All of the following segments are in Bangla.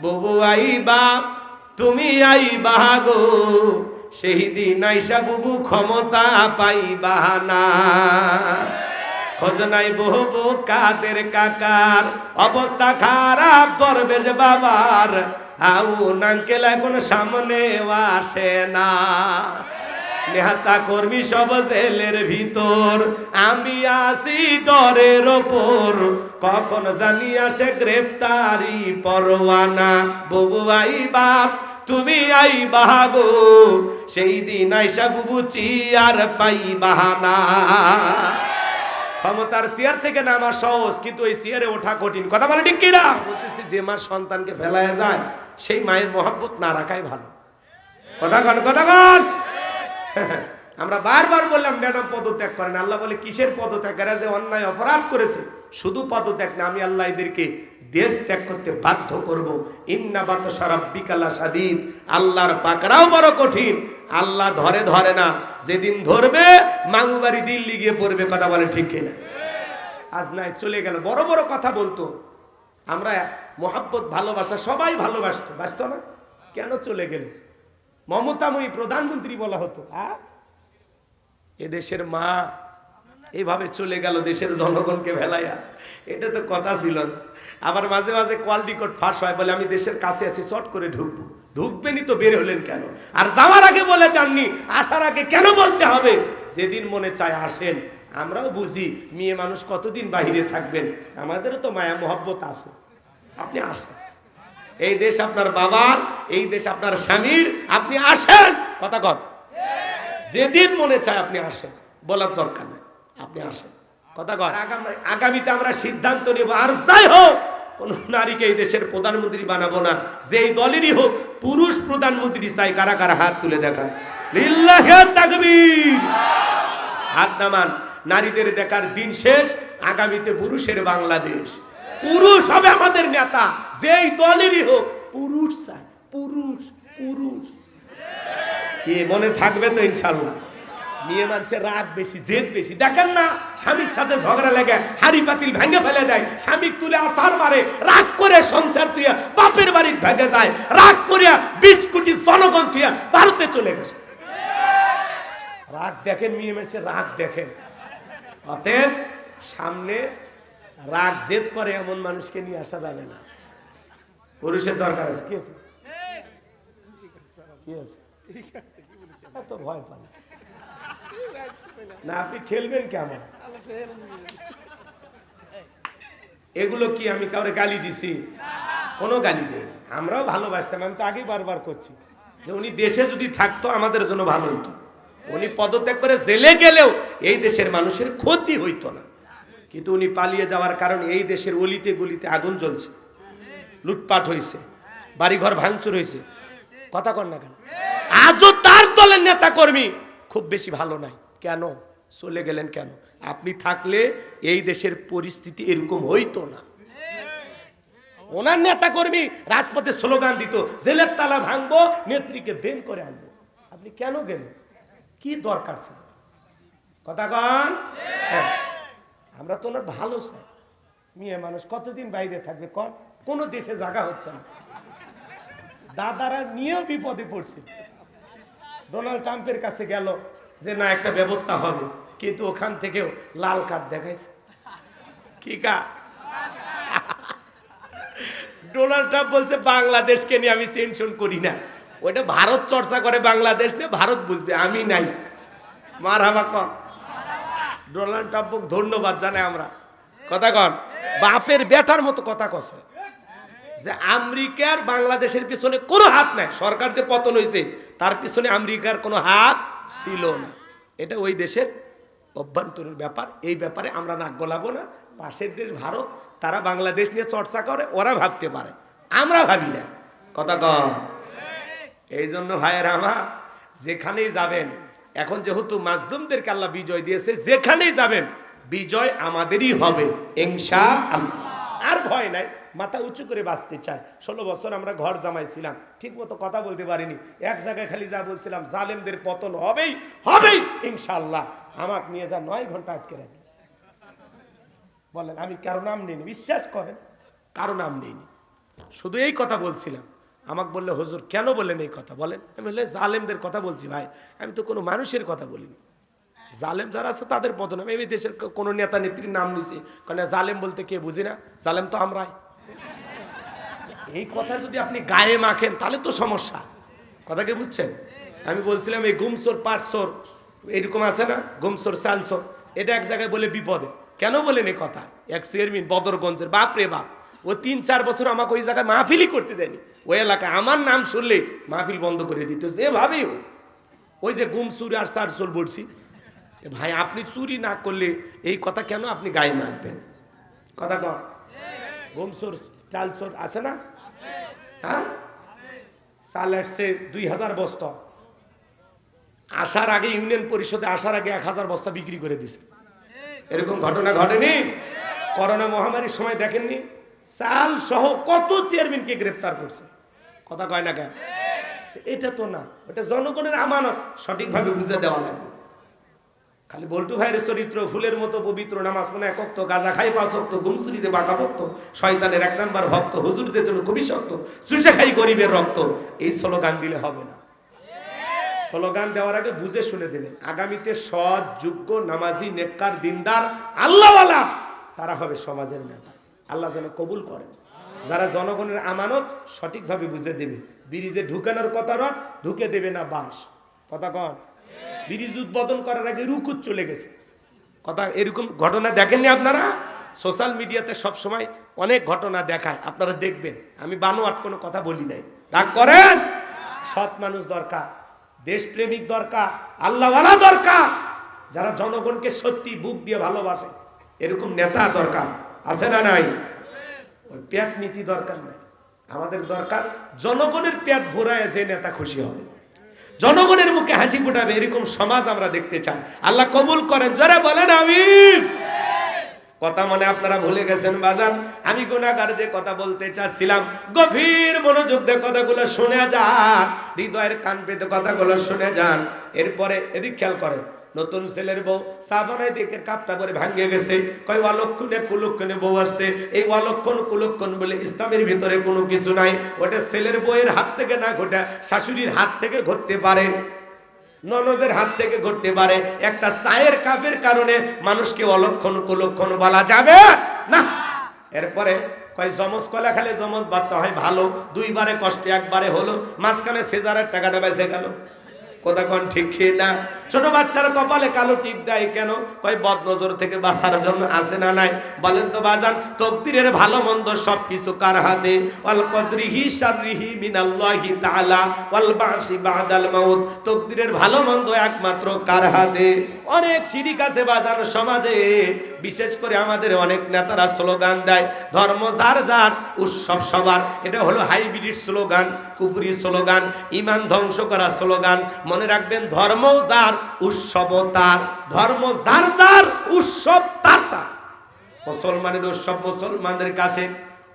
বুবু আইবা, তুমি আইবা গো। সেই দিন আইসা বুবু ক্ষমতা পাইবা না। খোঁজ নাই বহু কাদের কাকার, অবস্থা খারাপ দরবেশ বাবার। আউ নাঙ্কেল এখন সামনে আসে না। নেহাতা কর্মী সব জেলের ভিতর, আমি আসি ডরের ওপর। কখন জানি আসে গ্রেপ্তারি পরোয়ানা। বুবু বাপ, তুমি আই বাহাগো, সেই দিন আইসা বুবু চিয়ার পাই বাহানা। ক্ষমতার চেয়ার থেকে নামা সহজ কিন্তু ওই চেয়ারে ওঠা কঠিন। কথা বলে ঠিক কিনা? বলতেছি, যে মা সন্তানকে ফেলায় যায়, সেই মায়ের মহাব্বত না রাখাই ভালো। কথা কন কথা কন। আমরা বারবার বললাম, ম্যাডাম পদত্যাগ করেন। আল্লাহ বলে, কিসের পদত্যাগ? এরা যে অন্যায়, অপরাধ করেছে। শুধু পদত্যাগ না, আমি আল্লাহ এদেরকে দেশ ত্যাগ করতে বাধ্য করব। ইন্না বাত সারাব বিকালা সাদিদ আল্লাহর পাকড়াও বড় কঠিন। আল্লাহ ধরে ধরে না, যেদিন ধরবে, মাগুবাড়ি দিল্লি গিয়ে পড়বে, কথা বলে ঠিক কিনা? আজ নাই, চলে গেল। বড় বড় কথা বলতো। আমরা মোহাব্বত, ভালোবাসা সবাই ভালোবাসতো। বাসত না? কেন চলে গেল? মমতাময়ী প্রধানমন্ত্রী বলা হতো হ্যাঁ এদেশের মা এইভাবে চলে গেল দেশের জনগণকে ভেলাইয়া। এটা তো কথা ছিল না। আবার মাঝে মাঝে কল রেকর্ড ফাঁস হয় বলে আমি দেশের কাছে আছি শর্ট করে ঢুকবো। ঢুকবেনই তো বের হলেন কেন? আর যাওয়ার আগে বলে যাননি, আসার আগে কেন বলতে হবে? যেদিন মনে চায় আসেন, আমরাও বুঝি মেয়ে মানুষ কতদিন বাহিরে থাকবেন। আমাদেরও তো মায়া, মহব্বত আছে। আপনি আসেন। এই দেশ আপনার বাবার, এই দেশ আপনার স্বামীর, আপনি আসেন। কথা কর যেদিন মনে চায় আপনি আসেন, বলার দরকার নেই। আপনি আসেন। কথা কর আগামীতে আমরা সিদ্ধান্ত নেব আর যাই হোক কোন নারীকে এই দেশের প্রধানমন্ত্রী বানাবো না। যেই দলেরই হোক পুরুষ প্রধানমন্ত্রী চাই কারা কারা হাত তুলে দেখা হাত নামান। নারীদের দেখার দিন শেষ আগামীতে পুরুষের বাংলাদেশ। পুরুষ হবে আমাদের নেতা। যেই দলেরই হোক পুরুষ চাই। পুরুষ পুরুষ। কি মনে থাকবে তো ইনশাল্লাহ মেয়ে মানুষের রাগ বেশি জেদ বেশি। দেখেন না স্বামীর সাথে ঝগড়া লেগে হাড়ি পাতিল ভেঙে ফেলে দেয়। স্বামী তুলে আসার মারে রাগ করে সংসার তুইয়া বাপের বাড়ি ভেঙে যায়। রাগ করিয়া বিশ কোটি জনগণ তুইয়া ভারতে চলে গেছে। রাগ দেখেন মেয়ে মানুষের রাগ দেখেন। অতএব সামনে রাগ জেদ করে এমন মানুষকে নিয়ে আসা যাবে না। পুরুষের দরকার আছে। কি আছে? কি আছে? এত ভয় পান। না আপনি ঠেলবেন কেমন এগুলো কি আমি কাউরে গালি দিছি? কোনো গালি দেই। আমরাও ভালোবাসতাম আমি তো আগেই বারবার করছি। যে উনি দেশে যদি থাকতো আমাদের জন্য ভালো হইতো উনি পদত্যাগ করে জেলে গেলেও এই দেশের মানুষের ক্ষতি হইতো না। কিন্তু উনি পালিয়ে যাওয়ার কারণে এই দেশের অলিতে গলিতে আগুন জ্বলছে। লুটপাট হয়েছে বাড়িঘর ভাঙচুর হয়েছে কথা কর না কেন? আজও তার দলের নেতা কর্মী খুব বেশি ভালো নাই। কেন? চলে গেলেন কেন? আপনি থাকলে এই দেশের পরিস্থিতি এরকম হইতো না। ওনার নেতা কর্মী রাজপথে স্লোগান দিত, জেলের তালা ভাঙবো, নেত্রীকে বেন করে আনব। আপনি কেন গেলেন? কি দরকার ছিল? কথা কন? হ্যাঁ। আমরা তো ওনার ভালো চাই মেয়ে মানুষ, কতদিন বাইরে থাকবে কন? কোনো দেশে জায়গা হচ্ছে না। দাদারা নিয়েও বিপদে পড়ছে। ডোনাল্ড ট্রাম্পের কাছে গেল যে, না, একটা ব্যবস্থা হবে। কিন্তু ওখান থেকেও লাল কার্ড দেখাইছে। কি কা ডোনাল্ড ট্রাম্প বলছে, বাংলাদেশকে নিয়ে আমি টেনশন করি না। ওইটা ভারত চর্চা করে, বাংলাদেশ নিয়ে ভারত বুঝবে, আমি নাই। মার হাবা কন ডোনাল্ড ট্রাম্প ধন্যবাদ জানাই আমরা। কথা কন, বাপের বেটার মতো কথা কছে। যে আমেরিকার বাংলাদেশের পিছনে কোনো হাত নাই। সরকার যে পতন হয়েছে, তার পিছনে আমেরিকার কোনো হাত ছিল না। এটা ওই দেশের অভ্যন্তরীণ ব্যাপার। এই ব্যাপারে আমরা নাক গলাবো না। পাশের দেশ ভারত, তারা বাংলাদেশ নিয়ে চর্চা করে, ওরা ভাবতে পারে। আমরা ভাবি না। কথা কম এই জন্য ভাইয়ের আমা যেখানেই যাবেন, এখন যেহেতু মাজদুমদেরকে আল্লাহ বিজয় দিয়েছে, যেখানেই যাবেন, বিজয় আমাদেরই হবে ইনশা আর ভয় নাই। মাথা উঁচু করে বাঁচতে চায়। ষোলো বছর আমরা ঘর জামাইছিলাম। ঠিক মতো কথা বলতে পারিনি। এক জায়গায় খালি যা বলছিলাম, জালেমদের পতন হবেই হবেই ইনশাল্লাহ আমাকে নিয়ে যা নয় ঘণ্টা আটকে রাখি। বলেন, আমি কারও নাম নিইনি। বিশ্বাস করেন, কারও নাম নিইনি। শুধু এই কথা বলছিলাম। আমাকে বললে, হুজুর, কেন বললেন এই কথা? বলেন, আমি বললে জালেমদের কথা বলছি ভাই। আমি তো কোনো মানুষের কথা বলিনি। জালেম যারা আছে তাদের বদনাম আমি এই দেশের কোনো নেতা নেত্রীর নাম নিছি। কারণ জালেম বলতে কে বুঝি না? জালেম তো আমরাই। এই কথা যদি আপনি গায়ে মাখেন, তাহলে তো সমস্যা। কথা কি বুঝছেন? আমি বলছিলাম, এই গুমসোর, পাটসোর, এরকম আছে না? গুমসোর, চালসোর, এটা এক জায়গায় বলে বিপদে। কেন বলেন এই কথা? এক চেয়ারম্যান, বদরগঞ্জের বাপ রে বাপ। ও তিন, চার বছর আমাকে ওই জায়গায় মাহফিলই করতে দেয়নি। ওই এলাকায় আমার নাম শুনলে মাহফিল বন্ধ করে দিত যেভাবে হোক। ওই যে গুম চুরি আর চার চোর বলছি ভাই, আপনি চুরি না করলে এই কথা কেন আপনি গায়ে মাখবেন? কথা কন। গুম চোর চাল চোর আছে না? হ্যাঁ? চাল আসছে দুই হাজার বস্তা। আসার আগে ইউনিয়ন পরিষদে আসার আগে এক হাজার বস্তা বিক্রি করে দিছে। এরকম ঘটনা ঘটেনি? করোনা মহামারীর সময় দেখেননি? চাল সহ কত চেয়ারম্যানকে গ্রেপ্তার করছে? কথা কয় না কেন? এটা তো না ওটা জনগণের আমানত। সঠিকভাবে বুঝে দেওয়া লাগবে। খালি বল্টু ভাইয়ের চরিত্র, ফুলের মতো পবিত্র নামাজ মনে একক তো গাজা খাই পাঁচক্ত গুমসুরিতে বাঁকা ভক্ত শয়তানের এক নাম্বার ভক্ত, হুজুরদের জন্য খুবই শক্ত। সুসে খাই গরিবের রক্ত। এই স্লোগান দিলে হবে না। স্লোগান দেওয়ার আগে বুঝে শুনে দেবেন। আগামীতে সৎ, যোগ্য, নামাজি, নেককার, দিনদার, আল্লাহওয়ালা তারা হবে সমাজের নেতা। আল্লাহ যেন কবুল করেন। যারা জনগণের আমানত সঠিকভাবে বুঝে দেবে। ব্রিজে ঢুকানোর কথা রট ঢুকে দেবে না বাঁশ। কথা কন। ব্রিজ উদ্বোধন করার আগে রুকুত চলে গেছে। কথা এরকম ঘটনা দেখেননি আপনারা? সোশ্যাল মিডিয়াতে সব সময় অনেক ঘটনা দেখায়, আপনারা দেখবেন। আমি বানোয়াট কোনো কথা বলি নাই। রাগ করেন? সৎ মানুষ দরকার, দেশপ্রেমিক দরকার, আল্লাহওয়ালা দরকার, যারা জনগণকে সত্যি বুক দিয়ে ভালোবাসে। এরকম নেতা দরকার, আছে না নাই? ওই পেট নীতি দরকার নাই। আমাদের দরকার জনগণের পেট ভরায় যে নেতা খুশি হবে। জনগণের মুখে হাসি ফুটাবে, এরকম সমাজ আমরা দেখতে চাই। আল্লাহ কবুল করেন যারা বলেন আমি কথা মনে আপনারা ভুলে গেছেন, বাজান। আমি গুণাগার যে কথা বলতে চাচ্ছিলাম, গভীর মনোযোগ দিয়ে কথাগুলো শুনে যান, হৃদয়ের কান পেতে কথাগুলো শুনে যান। এরপরে এদিক খেয়াল করেন। নতুন ছেলের বউ সাবানায় দেখে কাপটা করে ভাঙ্গে গেছে। কয় অলক্ষণে কুলক্ষণে বউ আসছে। এই অলক্ষণ কুলক্ষণ বলে ইসলামের ভিতরে কোনো কিছু নাই। ওটা ছেলের বউয়ের হাত থেকে না ঘটে, শাশুড়ির হাত থেকে ঘটতে পারে। ননদের হাত থেকে ঘটতে পারে। একটা চায়ের কাপের কারণে মানুষকে অলক্ষণ, কুলক্ষণ বলা যাবে না। এরপরে কয় জমজ কলা খেলে জমজ বাচ্চা হয় ভালো। দুইবারে কষ্ট, একবারে হলো। মাঝখানে সেজারের টাকাটা বেঁচে গেল। কথা ঠিক খেয়ে না? ছোট বাচ্চার কপালে কালো টিপ দেয় কেন? কয় বদ নজর থেকে বাঁচার জন্য আসে না নাই? বলেন তো বাজান, তকদিরের ভালো মন্দ সব কিছু কার হাতে? ওয়াল কদরিহি শাররিহি মিনাল্লাহি তাআলা, ওয়াল বাসি বাদাল মাউত। তকদিরের ভালো মন্দ একমাত্র কার হাতে? অনেক শিরিক আছে বাজান সমাজে, বিশেষ করে আমাদের অনেক নেতারা স্লোগান দেয়, ধর্ম যার যার, উৎসব সবার। এটা হলো হাইব্রিড স্লোগান কুপুরি স্লোগান, ইমান ধ্বংস করা স্লোগান। মনে রাখবেন, ধর্ম যার উৎসব তার ধর্ম, যার যার উৎসব, তার তার। মুসলমানের উৎসব মুসলমানদের কাছে,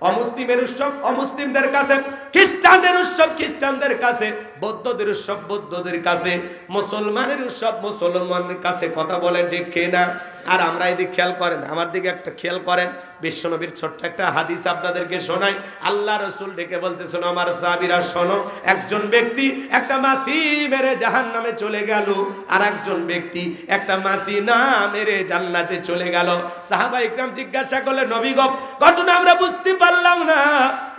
অমুসলিমের উৎসব অমুসলিমদের কাছে, খ্রিস্টানদের উৎসব খ্রিস্টানদের কাছে বৌদ্ধদের উৎসব বৌদ্ধদের কাছে মুসলমানের উৎসব মুসলমানের কাছে কথা বলেন ঠিক না আর আমরা এদিকে খেয়াল করেন, আমার দিকে একটা খেয়াল করেন, বিশ্বনবীর ছোট্ট একটা হাদিস আপনাদেরকে শোনাই। আল্লাহ রসুল ডেকে বলতে শোনো আমার সাহাবিরা, শোনো, একজন ব্যক্তি একটা মাসি মেরে জাহান নামে চলে গেল আর একজন ব্যক্তি একটা মাসি না মেরে জান্নাতে চলে গেল। সাহাবা ইকরাম জিজ্ঞাসা করলে নবী গপ ঘটনা আমরা বুঝতে পারলাম না।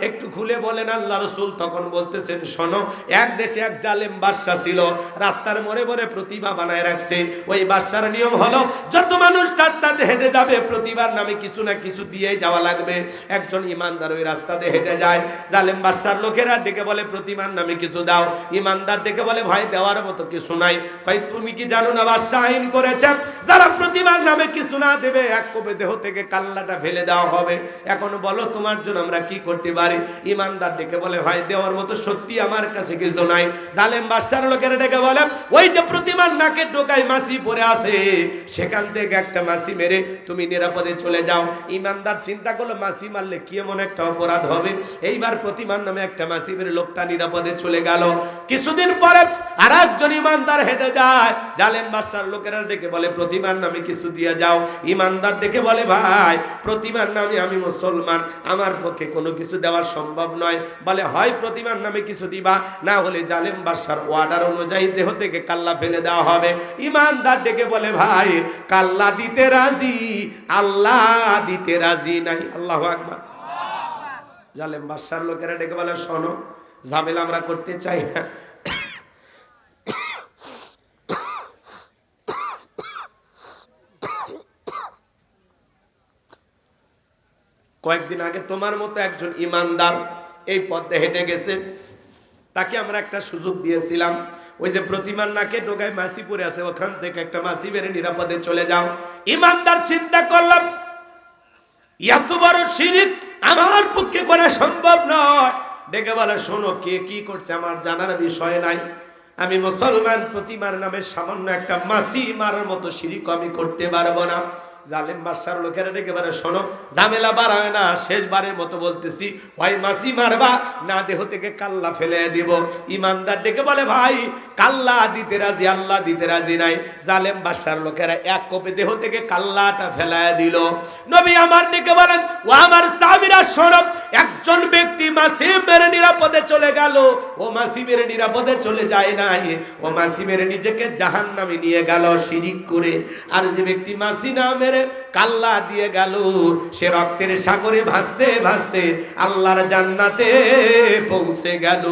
একটু খুলে বলেন, আল্লাহ রসুল তখন বলতেছেন, শোনো, এক দেশে এক জালেম বাদশা ছিল। রাস্তার মোড়ে মোড়ে প্রতিভা বানায় রাখছে। ওই বাদশার নিয়ম হলো, যত মানুষ রাস্তাতে হেঁটে যাবে প্রতিবার নামে কিছু না কিছু দিয়ে যাওয়া লাগবে। একজন ইমানদার ওই রাস্তাতে হেঁটে যায়। জালেম বাদশার লোকেরা ডেকে বলে, প্রতিমার নামে কিছু দাও। ইমানদার ডেকে বলে ভাই দেওয়ার মতো কিছু নাই। ভাই তুমি কি জানো না, বাদশাহ আইন করেছে? যারা প্রতিমার নামে কিছু না দেবে, এক কবে দেহ থেকে কাল্লাটা ফেলে দেওয়া হবে। এখন বলো, তোমার জন্য আমরা কি করতে পারি? ইমানদার ডেকে বলে ভাই দেওয়ার মতো সত্যি আমার কাছে কিছু নাই। জালেম বাদশার লোকেরা ডেকে বলে, ওই যে প্রতিমার আছে, সেখান থেকে একটা মেরে তুমি নিরাপদে চলে যাও। ইমানদার চিন্তা করল মারলে কি এমন একটা অপরাধ হবে? এইবার প্রতিমান নামে একটা মাসিবের লোকটা নিরাপদে চলে গেল। কিছুদিন পরে আর একজন ইমানদার হেঁটে যায়। জালেম বাদশার লোকেরা ডেকে বলে প্রতিমান নামে কিছু দিয়ে যাও। ইমানদার ডেকে বলে, ভাই প্রতিমান নামে আমি মুসলমান। আমার পক্ষে কোনো কিছু দেওয়া সম্ভব নয়। বলে, হয় প্রতিমান নামে কিছু দিবা, না হলে জালেম বাদশার ওয়ার্ডার অনুযায়ী দেহ থেকে কাল্লা ফেলে দেওয়া হবে। ইমানদার ডেকে বলে, ভাই, কাল্লা দিতে রাজি? আল্লাহ দিতে রাজি নাই। আল্লাহ আকবার। জালেম বাদশার লোকেরা ডেকে বলে, শোনো, ঝামেলা আমরা করতে চাই না। কয়েকদিন আগে তোমার মতো একজন ইমানদার এই পথে হেঁটে গেছে। তাকে আমরা একটা সুযোগ দিয়েছিলাম। ওই যে প্রতিমার নাকে ডোগায় মাসি পরে আছে, ওখান থেকে একটা মাসি বেড়ে নিরাপদে চলে যাও। ইমানদার চিন্তা করলাম, এত বড় শিরিক আমার পক্ষে করা সম্ভব নয়। দেখে বলে, শোনো, কে কি করছে আমার জানার বিষয় নাই। আমি মুসলমান, প্রতিমার নামে সামান্য একটা মাসি মারার মতো শিরিক আমি করতে পারব না। জালেম বাদশার লোকেরা ডেকে বলে, শোনো, ঝামেলা বাড়ায় না, শেষবারের মতো বলতেছি, ভাই মাসি মারবা, না দেহ থেকে কাল্লা ফেলে দিব। ইমানদার ডেকে বলে, ভাই, কাল্লা দিতে রাজি, আল্লাহ দিতে রাজি নাই। জালেম বাদশার লোকেরা এক কপে দেহ থেকে কাল্লাটা ফেলায় দিল। নবী আমার ডেকে বলেন, ও আমার সাবিরা সরব একজন ব্যক্তি মাসি মেরে নিরাপদে চলে গেল। ও মাসি মেরে নিরাপদে চলে যায় নাই। ও মাসি মেরে নিজেকে জাহান নামে নিয়ে গেল, শিরিক করে। আর যে ব্যক্তি মাসি না মেরে কাল্লা দিয়ে গেল। সে রক্তের সাগরে ভাসতে ভাসতে আল্লাহর জান্নাতে পৌঁছে গেল।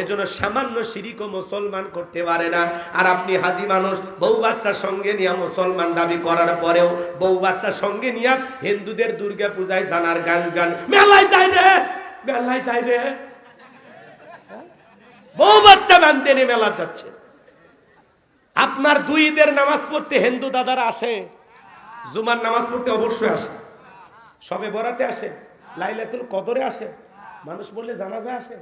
এজন্য সামান্য শিরিকও মুসলমান করতে পারে না। আর আপনি হাজি মানুষ, বউ বাচ্চার সঙ্গে নিয়ে মুসলমান দাবি করার পরেও বউ বাচ্চার সঙ্গে নিয়ে হিন্দুদের দুর্গা পূজায় জানার গান গান। মেলায় যায় রে, মেলায় যায় রে। বউ বাচ্চা বানতে নিয়ে মেলা যাচ্ছে। আপনার দুই ঈদের নামাজ পড়তে হিন্দু দাদারা আসে? জুমার নামাজ পড়তে অবশ্যই আসে। সবে বরাতে আসে, লাইলাতুল কদরে আসে। মানুষ বললে জানাজা আসে।